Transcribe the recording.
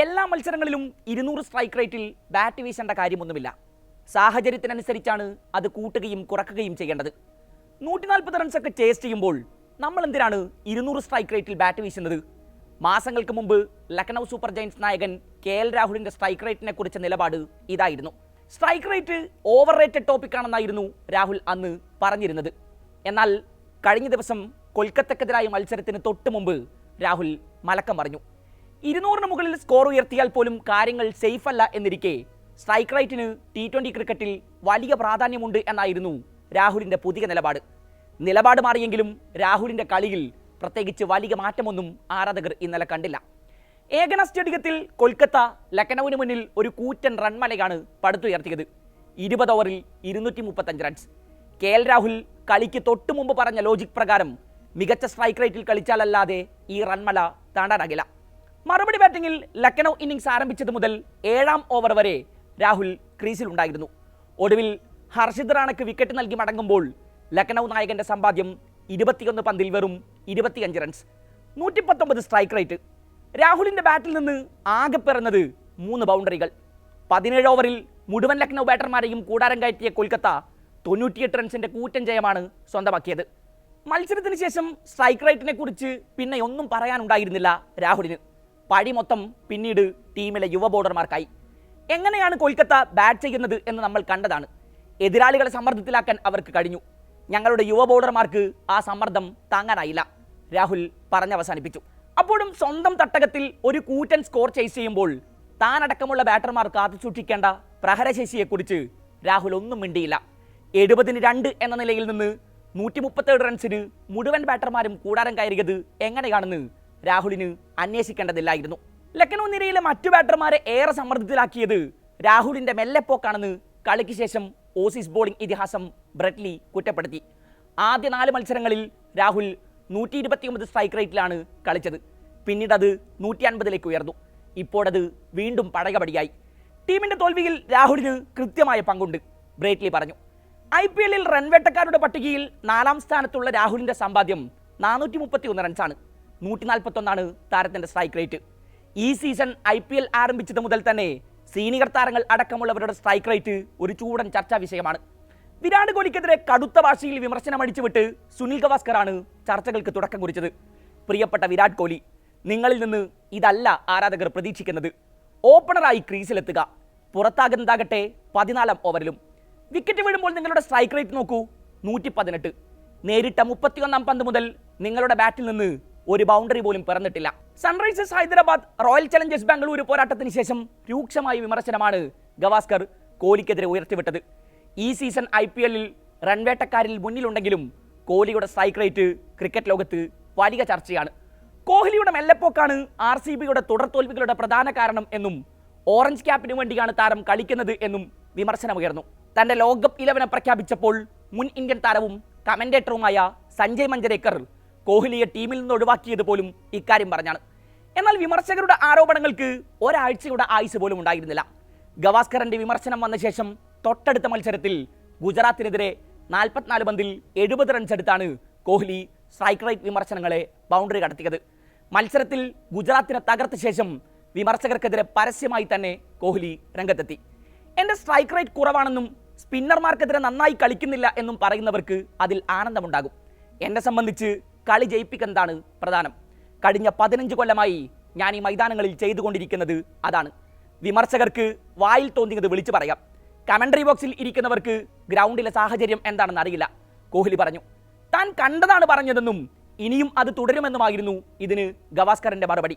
എല്ലാ മത്സരങ്ങളിലും ഇരുന്നൂറ് സ്ട്രൈക്ക് റേറ്റിൽ ബാറ്റ് വീശേണ്ട കാര്യമൊന്നുമില്ല. സാഹചര്യത്തിനനുസരിച്ചാണ് അത് കൂട്ടുകയും കുറക്കുകയും ചെയ്യേണ്ടത്. നൂറ്റി നാൽപ്പത് റൺസൊക്കെ ചേസ് ചെയ്യുമ്പോൾ നമ്മൾ എന്തിനാണ് ഇരുന്നൂറ് സ്ട്രൈക്ക് റേറ്റിൽ ബാറ്റ് വീശുന്നത്? മാസങ്ങൾക്ക് മുമ്പ് ലക്നൗ സൂപ്പർ ജയൻസ് നായകൻ കെ എൽ രാഹുലിന്റെ സ്ട്രൈക്ക് റേറ്റിനെ കുറിച്ച നിലപാട് ഇതായിരുന്നു. സ്ട്രൈക്ക് റേറ്റ് ഓവർ റേറ്റഡ് ടോപ്പിക്കാണെന്നായിരുന്നു രാഹുൽ അന്ന് പറഞ്ഞിരുന്നത്. എന്നാൽ കഴിഞ്ഞ ദിവസം കൊൽക്കത്തക്കെതിരായ മത്സരത്തിന് തൊട്ട് മുമ്പ് രാഹുൽ മലക്കം പറഞ്ഞു ഇരുന്നൂറിന് മുകളിൽ സ്കോർ ഉയർത്തിയാൽ പോലും കാര്യങ്ങൾ സേഫ് അല്ല എന്നിരിക്കെ സ്ട്രൈക്ക് റേറ്റിന് ടി ട്വന്റി ക്രിക്കറ്റിൽ വലിയ പ്രാധാന്യമുണ്ട് എന്നായിരുന്നു രാഹുലിന്റെ പുതിയ നിലപാട്. നിലപാട് മാറിയെങ്കിലും രാഹുലിന്റെ കളിയിൽ പ്രത്യേകിച്ച് വലിയ മാറ്റമൊന്നും ആരാധകർ ഇന്നലെ കണ്ടില്ല. ഏകന സ്റ്റേഡിയത്തിൽ കൊൽക്കത്ത ലക്നൌവിന് മുന്നിൽ ഒരു കൂറ്റൻ റൺമലയാണ് പടുത്തുയർത്തിയത് ഇരുപത് ഓവറിൽ ഇരുന്നൂറ്റി മുപ്പത്തഞ്ച് റൺസ് കെ എൽ രാഹുൽ കളിക്ക് തൊട്ടു മുമ്പ് പറഞ്ഞ ലോജിക് പ്രകാരം മികച്ച സ്ട്രൈക്ക് റേറ്റിൽ കളിച്ചാലല്ലാതെ ഈ റൺമല താണ്ടാനാകില്ല മറുപടി ബാറ്റിംഗിൽ ലക്നൗ ഇന്നിംഗ്സ് ആരംഭിച്ചത് മുതൽ ഏഴാം ഓവർ വരെ രാഹുൽ ക്രീസിലുണ്ടായിരുന്നു ഒടുവിൽ ഹർഷിദ് റാണയ്ക്ക് വിക്കറ്റ് നൽകി മടങ്ങുമ്പോൾ ലക്നൗ നായകന്റെ സമ്പാദ്യം ഇരുപത്തിയൊന്ന് പന്തിൽ വെറും ഇരുപത്തിയഞ്ച് റൺസ് നൂറ്റി പത്തൊമ്പത് സ്ട്രൈക്ക് റേറ്റ് രാഹുലിന്റെ ബാറ്റിൽ നിന്ന് ആകെ പിറന്നത് മൂന്ന് ബൗണ്ടറികൾ. പതിനേഴ് ഓവറിൽ മുഴുവൻ ലക്നൗ ബാറ്റർമാരെയും കൂടാരം കയറ്റിയ കൊൽക്കത്ത തൊണ്ണൂറ്റിയെട്ട് റൺസിന്റെ കൂറ്റൻ ജയമാണ് സ്വന്തമാക്കിയത്. മത്സരത്തിന് ശേഷം സ്ട്രൈക്ക് റേറ്റിനെ കുറിച്ച് പിന്നെ ഒന്നും പറയാനുണ്ടായിരുന്നില്ല രാഹുലിന്. പഴി മൊത്തം പിന്നീട് ടീമിലെ യുവ ബോർഡർമാർക്കായി എങ്ങനെയാണ് കൊൽക്കത്ത ബാറ്റ് ചെയ്യുന്നത് എന്ന് നമ്മൾ കണ്ടതാണ്. എതിരാളികളെ സമ്മർദ്ദത്തിലാക്കാൻ അവർക്ക് കഴിഞ്ഞു. ഞങ്ങളുടെ യുവ ബോർഡർമാർക്ക് ആ സമ്മർദ്ദം താങ്ങാനായില്ല. രാഹുൽ പറഞ്ഞവസാനിപ്പിച്ചു അപ്പോഴും സ്വന്തം തട്ടകത്തിൽ ഒരു കൂറ്റൻ സ്കോർ ചെയ്സ് ചെയ്യുമ്പോൾ താനടക്കമുള്ള ബാറ്റർമാർ കാത്തു സൂക്ഷിക്കേണ്ട പ്രഹരശേഷിയെക്കുറിച്ച് രാഹുൽ ഒന്നും മിണ്ടിയില്ല. എഴുപതിന് രണ്ട് എന്ന നിലയിൽ നിന്ന് നൂറ്റി മുപ്പത്തേഴ് റൺസിന് മുഴുവൻ ബാറ്റർമാരും കൂടാരം കയറിയത് എങ്ങനെയാണെന്ന് രാഹുലിന് അന്വേഷിക്കേണ്ടതില്ലായിരുന്നു. ലക്നൗ നിരയിലെ മറ്റു ബാറ്റർമാരെ ഏറെ സമ്മർദ്ദത്തിലാക്കിയത് രാഹുലിന്റെ മെല്ലെപ്പോക്കാണെന്ന് കളിക്ക് ശേഷം ഓസീസ് ബോളിംഗ് ഇതിഹാസം ബ്രെറ്റ്ലി കുറ്റപ്പെടുത്തി. ആദ്യ നാല് മത്സരങ്ങളിൽ രാഹുൽ നൂറ്റി ഇരുപത്തിയൊമ്പത് സ്ട്രൈക്ക് റേറ്റിലാണ് കളിച്ചത്. പിന്നീട് അത് നൂറ്റി അൻപതിലേക്ക് ഉയർന്നു ഇപ്പോഴത് വീണ്ടും പഴകപടിയായി ടീമിന്റെ തോൽവിയിൽ രാഹുലിന് കൃത്യമായ പങ്കുണ്ട് ബ്രേറ്റ്ലി പറഞ്ഞു. ഐ പി എല്ലിൽ റൺവേട്ടക്കാരുടെ പട്ടികയിൽ നാലാം സ്ഥാനത്തുള്ള രാഹുലിന്റെ സമ്പാദ്യം നാനൂറ്റി മുപ്പത്തി ഒന്ന് റൺസാണ് നൂറ്റി നാൽപ്പത്തൊന്നാണ് താരത്തിന്റെ സ്ട്രൈക്ക് റേറ്റ് ഈ സീസൺ ഐ പി എൽ ആരംഭിച്ചത് മുതൽ തന്നെ സീനിയർ താരങ്ങൾ അടക്കമുള്ളവരുടെ സ്ട്രൈക്ക് റേറ്റ് ഒരു ചൂടൻ ചർച്ചാ വിഷയമാണ്. വിരാട് കോഹ്ലിക്കെതിരെ കടുത്ത ഭാഷയിൽ വിമർശനം അടിച്ചുവിട്ട് സുനിൽ ഗവാസ്കറാണ് ചർച്ചകൾക്ക് തുടക്കം കുറിച്ചത്. പ്രിയപ്പെട്ട വിരാട് കോഹ്ലി നിങ്ങളിൽ നിന്ന് ഇതല്ല ആരാധകർ പ്രതീക്ഷിക്കുന്നത്. ഓപ്പണറായി ക്രീസിലെത്തുക. പുറത്താകുന്നതാകട്ടെ പതിനാലാം ഓവറിലും. വിക്കറ്റ് വീഴുമ്പോൾ നിങ്ങളുടെ സ്ട്രൈക്ക് റേറ്റ് നോക്കൂ നൂറ്റി പതിനെട്ട് നേരിട്ട മുപ്പത്തിയൊന്നാം പന്ത് മുതൽ നിങ്ങളുടെ ബാറ്റിൽ നിന്ന് ഒരു ബൗണ്ടറി പോലും പിറന്നിട്ടില്ല. Sunrisers Hyderabad Royal Challengers Bangalore പോരാട്ടത്തിന് ശേഷം രൂക്ഷമായ വിമർശനമാണ് ഗവാസ്കർ കോഹ്ലിക്കെതിരെ ഉയർത്തിവിട്ടത്. ഈ സീസൺ ഐ പി എല്ലിൽ റൺവേട്ടക്കാരിൽ മുന്നിലുണ്ടെങ്കിലും കോഹ്ലിയുടെ സ്ട്രൈക്ക് റേറ്റ് ക്രിക്കറ്റ് ലോകത്ത് വലിയ ചർച്ചയാണ്. കോഹ്ലിയുടെ മെല്ലപ്പോക്കാണ് ആർ സി ബിയുടെ തുടർ തോൽവികളുടെ പ്രധാന കാരണം എന്നും ഓറഞ്ച് ക്യാപ്പിന് വേണ്ടിയാണ് താരം കളിക്കുന്നത് എന്നും വിമർശനമുയർന്നു. തന്റെ ലോകകപ്പ് ഇലവനെ പ്രഖ്യാപിച്ചപ്പോൾ മുൻ ഇന്ത്യൻ താരവും കമന്റേറ്ററുമായ സഞ്ജയ് മഞ്ചരേക്കർ കോഹ്ലിയെ ടീമിൽ നിന്ന് ഒഴിവാക്കിയത് പോലും ഇക്കാര്യം പറഞ്ഞാണ്. എന്നാൽ വിമർശകരുടെ ആരോപണങ്ങൾക്ക് ഒരാഴ്ചയുടെ ആയുസ് പോലും ഉണ്ടായിരുന്നില്ല. ഗവാസ്കറിന്റെ വിമർശനം വന്ന ശേഷം തൊട്ടടുത്ത മത്സരത്തിൽ ഗുജറാത്തിനെതിരെ നാൽപ്പത്തിനാല് പന്തിൽ എഴുപത് റൺസ് എടുത്താണ് കോഹ്ലി സ്ട്രൈക്ക് റേറ്റ് വിമർശനങ്ങളെ ബൗണ്ടറി കടത്തിയത്. മത്സരത്തിൽ ഗുജറാത്തിനെ തകർത്ത ശേഷം വിമർശകർക്കെതിരെ പരസ്യമായി തന്നെ കോഹ്ലി രംഗത്തെത്തി. എന്റെ സ്ട്രൈക്ക് റേറ്റ് കുറവാണെന്നും സ്പിന്നർമാർക്കെതിരെ നന്നായി കളിക്കുന്നില്ല എന്നും പറയുന്നവർക്ക് അതിൽ ആനന്ദമുണ്ടാകും. എന്നെ സംബന്ധിച്ച് കളി ജയിപ്പിക്കുന്നതാണ് പ്രധാനം. കഴിഞ്ഞ പതിനഞ്ച് കൊല്ലമായി ഞാൻ ഈ മൈതാനങ്ങളിൽ ചെയ്തുകൊണ്ടിരിക്കുന്നത് അതാണ്. വിമർശകർക്ക് വായിൽ തോന്നിയത് വിളിച്ചു പറയാം. കമന്ററി ബോക്സിൽ ഇരിക്കുന്നവർക്ക് ഗ്രൗണ്ടിലെ സാഹചര്യം എന്താണെന്ന് അറിയില്ല. കോഹ്ലി പറഞ്ഞു താൻ കണ്ടതാണ് പറഞ്ഞതെന്നും ഇനിയും അത് തുടരുമെന്നുമായിരുന്നു ഇതിന് ഗവാസ്കറിന്റെ മറുപടി.